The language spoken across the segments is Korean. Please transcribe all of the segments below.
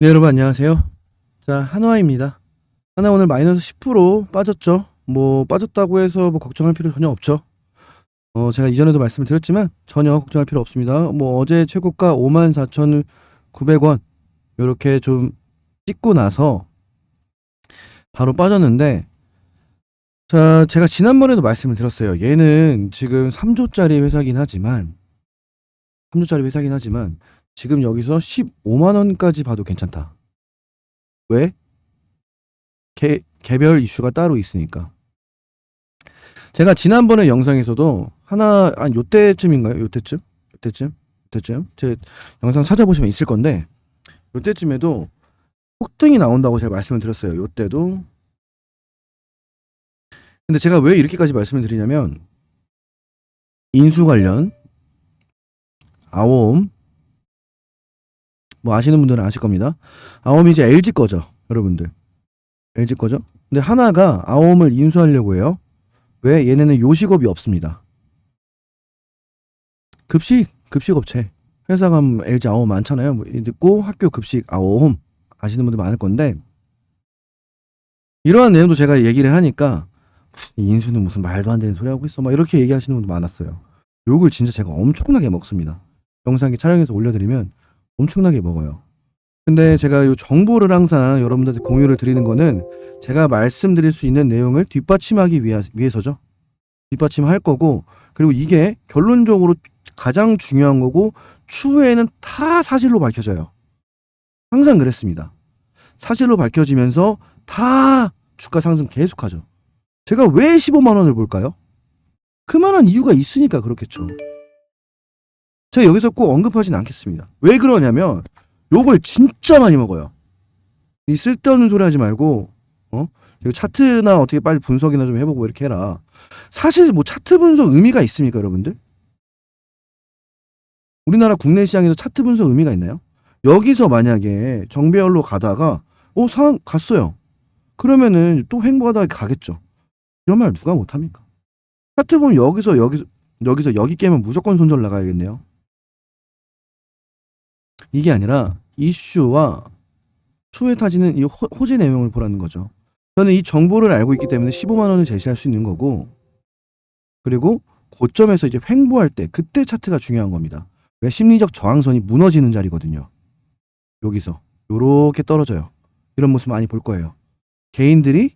네, 여러분 안녕하세요. 자, 한화입니다. 하나 오늘 마이너스 10% 빠졌죠. 뭐 빠졌다고 해서 뭐 걱정할 필요 전혀 없죠. 어, 제가 이전에도 말씀을 드렸지만 전혀 걱정할 필요 없습니다. 뭐 어제 최고가 54,900원 요렇게 좀 찍고 나서 바로 빠졌는데 자, 제가 지난번에도 말씀을 드렸어요. 얘는 지금 3조짜리 회사긴 하지만 3조짜리 회사긴 하지만 지금 여기서 15만 원까지 봐도 괜찮다. 왜? 개, 개별 이슈가 따로 있으니까. 제가 지난번에 영상에서도 하나 한 요때쯤인가요? 요때쯤? 요때쯤? 요때쯤? 제 영상 찾아보시면 있을 건데 요때쯤에도 폭등이 나온다고 제가 말씀을 드렸어요. 요때도. 근데 제가 왜 이렇게까지 말씀을 드리냐면 인수 관련 아옴 뭐 아시는 분들은 아실 겁니다. 아옴이 이제 LG 거죠, 여러분들. LG 거죠. 근데 하나가 아옴을 인수하려고 해요. 왜? 얘네는 요식업이 없습니다. 급식, 급식 업체. 회사가 뭐 LG 아옴 많잖아요. 뭐 있고 학교 급식 아옴 아시는 분들 많을 건데 이러한 내용도 제가 얘기를 하니까 이 인수는 무슨 말도 안 되는 소리 하고 있어. 막 이렇게 얘기하시는 분들 많았어요. 욕을 진짜 제가 엄청나게 먹습니다. 영상에 촬영해서 올려드리면 엄청나게 먹어요. 근데 제가 이 정보를 항상 여러분들한테 공유를 드리는 거는 제가 말씀드릴 수 있는 내용을 뒷받침하기 위하, 위해서죠. 뒷받침할 거고 그리고 이게 결론적으로 가장 중요한 거고 추후에는 다 사실로 밝혀져요. 항상 그랬습니다. 사실로 밝혀지면서 다 주가 상승 계속하죠. 제가 왜 15만 원을 볼까요? 그만한 이유가 있으니까 그렇겠죠. 제가 여기서 꼭 언급하진 않겠습니다. 왜 그러냐면 욕을 진짜 많이 먹어요. 이 쓸데없는 소리 하지 말고 어? 이거 차트나 어떻게 빨리 분석이나 좀 해보고 이렇게 해라. 사실 뭐 차트 분석 의미가 있습니까, 여러분들? 우리나라 국내 시장에서 차트 분석 의미가 있나요? 여기서 만약에 정배열로 가다가 어 상황 갔어요. 그러면은 또 횡보하다가 가겠죠. 이런 말 누가 못합니까? 차트 보면 여기서 여기서 여기서 여기 깨면 무조건 손절 나가야겠네요. 이게 아니라 이슈와 추후에 타지는 이 호- 호재 내용을 보라는 거죠. 저는 이 정보를 알고 있기 때문에 15만 원을 제시할 수 있는 거고 그리고 고점에서 이제 횡보할 때 그때 차트가 중요한 겁니다. 왜 심리적 저항선이 무너지는 자리거든요. 여기서 요렇게 떨어져요. 이런 모습 많이 볼 거예요. 개인들이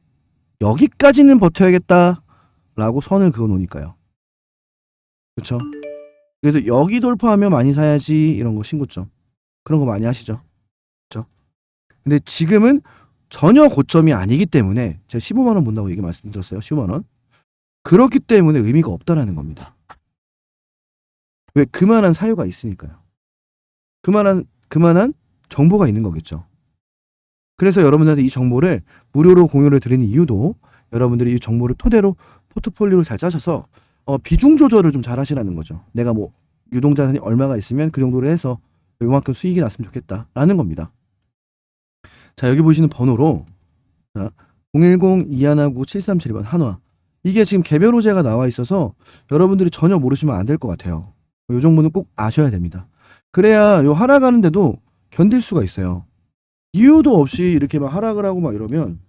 여기까지는 버텨야겠다라고 선을 그어 놓으니까요. 그렇죠? 그래서 여기 돌파하면 많이 사야지 이런 거 신고점. 그런 거 많이 하시죠. 그렇죠? 근데 지금은 전혀 고점이 아니기 때문에 제가 15만 원 본다고 얘기 말씀드렸어요. 15만 원. 그렇기 때문에 의미가 없다라는 겁니다. 왜 그만한 사유가 있으니까요. 그만한 그만한 정보가 있는 거겠죠. 그래서 여러분들한테 이 정보를 무료로 공유를 드리는 이유도 여러분들이 이 정보를 토대로 포트폴리오를 잘 짜셔서 어, 비중 조절을 좀 잘 하시라는 거죠. 내가 뭐 유동자산이 얼마가 있으면 그 정도로 해서 요만큼 수익이 났으면 좋겠다라는 겁니다. 자, 여기 보시는 번호로 자, 010-2159-7372번 한화. 이게 지금 개별 호재가 나와 있어서 여러분들이 전혀 모르시면 안 될 것 같아요. 요 정보는 꼭 아셔야 됩니다. 그래야 요 하락하는데도 견딜 수가 있어요. 이유도 없이 이렇게 막 하락을 하고 막 이러면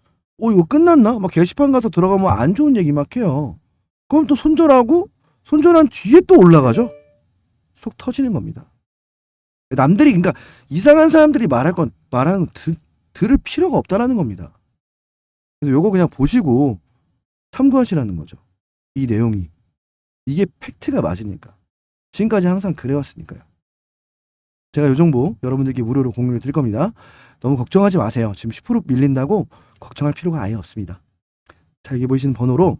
어 이거 끝났나? 막 게시판 가서 들어가면 안 좋은 얘기 막 해요. 그럼 또 손절하고 손절한 뒤에 또 올라가죠. 속 터지는 겁니다. 남들이 그러니까 이상한 사람들이 말할 건 말하는 거 들, 들을 필요가 없다라는 겁니다. 그래서 요거 그냥 보시고 참고하시라는 거죠. 이 내용이 이게 팩트가 맞으니까 지금까지 항상 그래왔으니까요. 제가 요 정보 여러분들께 무료로 공유를 드릴 겁니다. 너무 걱정하지 마세요. 지금 10% 밀린다고 걱정할 필요가 아예 없습니다. 자, 여기 보이시는 번호로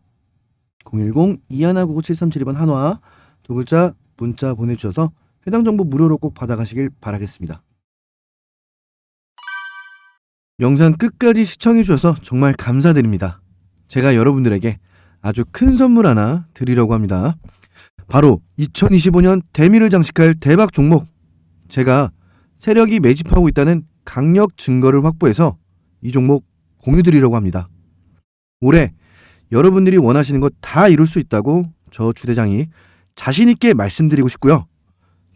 010-2199-7372번 한화 두 글자 문자 보내주셔서 해당 정보 무료로 꼭 받아가시길 바라겠습니다. 영상 끝까지 시청해주셔서 정말 감사드립니다. 제가 여러분들에게 아주 큰 선물 하나 드리려고 합니다. 바로 2025년 대미를 장식할 대박 종목. 제가 세력이 매집하고 있다는 강력 증거를 확보해서 이 종목 공유 드리려고 합니다. 올해 여러분들이 원하시는 것 다 이룰 수 있다고 저 주대장이 자신있게 말씀드리고 싶고요.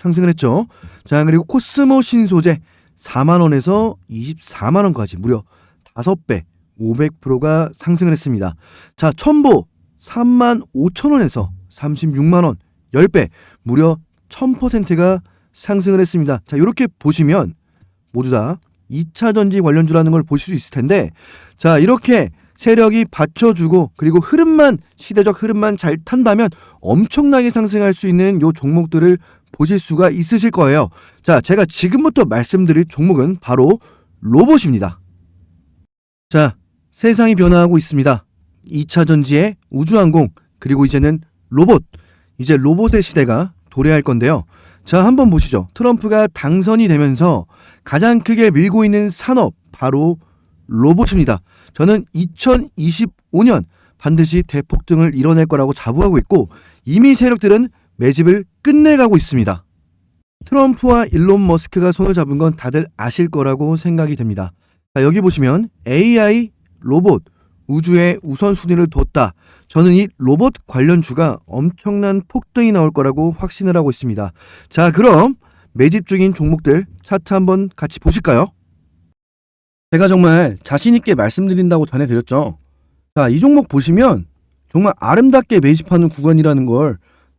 상승을 했죠. 자, 그리고 코스모 신소재 4만 원에서 24만 원까지 무려 5배 500%가 상승을 했습니다. 자, 첨보 3만 5천 원에서 36만 원 10배 무려 1000%가 상승을 했습니다. 자, 이렇게 보시면 모두 다 2차 전지 관련주라는 걸 보실 수 있을 텐데 자, 이렇게 세력이 받쳐주고 그리고 흐름만 시대적 흐름만 잘 탄다면 엄청나게 상승할 수 있는 요 종목들을 보실 수가 있으실 거예요. 자, 제가 지금부터 말씀드릴 종목은 바로 로봇입니다. 자, 세상이 변화하고 있습니다. 2차 전지의 우주항공 그리고 이제는 로봇 이제 로봇의 시대가 도래할 건데요. 자, 한번 보시죠. 트럼프가 당선이 되면서 가장 크게 밀고 있는 산업 바로 로봇입니다. 저는 2025년 반드시 대폭등을 이뤄낼 거라고 자부하고 있고 이미 세력들은 매집을 끝내가고 있습니다. 트럼프와 일론 머스크가 손을 잡은 건 다들 아실 거라고 생각이 됩니다. 자, 여기 보시면 AI, 로봇, 우주에 우선순위를 뒀다. 저는 이 로봇 관련주가 엄청난 폭등이 나올 거라고 확신을 하고 있습니다. 자, 그럼 매집 중인 종목들 차트 한번 같이 보실까요? 제가 정말 자신있게 말씀드린다고 전해드렸죠. 자, 이 종목 보시면 정말 아름답게 매집하는 구간이라는 걸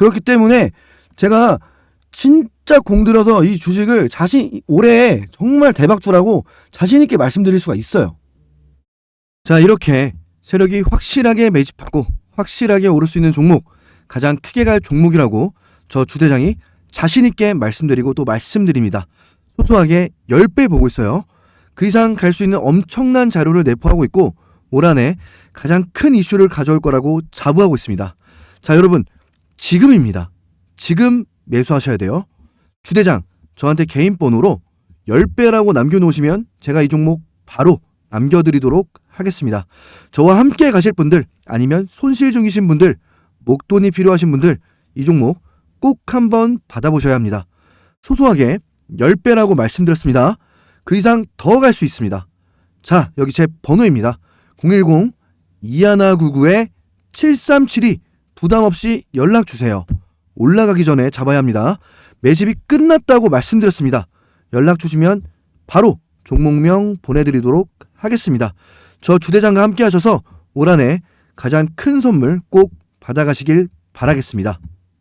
그렇기 때문에 제가 진짜 공들여서 이 주식을 자신 올해 정말 대박주라고 자신 있게 말씀드릴 수가 있어요. 자, 이렇게 세력이 확실하게 매집하고 확실하게 오를 수 있는 종목, 가장 크게 갈 종목이라고 저 주대장이 자신 있게 말씀드리고 또 말씀드립니다. 소소하게 10배 보고 있어요. 그 이상 갈 수 있는 엄청난 자료를 내포하고 있고 올 한해 가장 큰 이슈를 가져올 거라고 자부하고 있습니다. 자, 여러분 지금입니다. 지금 매수하셔야 돼요. 주대장 저한테 개인 번호로 10배라고 남겨놓으시면 제가 이 종목 바로 남겨드리도록 하겠습니다. 저와 함께 가실 분들 아니면 손실 중이신 분들 목돈이 필요하신 분들 이 종목 꼭 한번 받아보셔야 합니다. 소소하게 10배라고 말씀드렸습니다. 그 이상 더 갈 수 있습니다. 자, 여기 제 번호입니다. 010-2199-7372 부담 없이 연락 주세요. 올라가기 전에 잡아야 합니다. 매집이 끝났다고 말씀드렸습니다. 연락 주시면 바로 종목명 보내드리도록 하겠습니다. 저 주대장과 함께 하셔서 올 한 해 가장 큰 선물 꼭 받아가시길 바라겠습니다.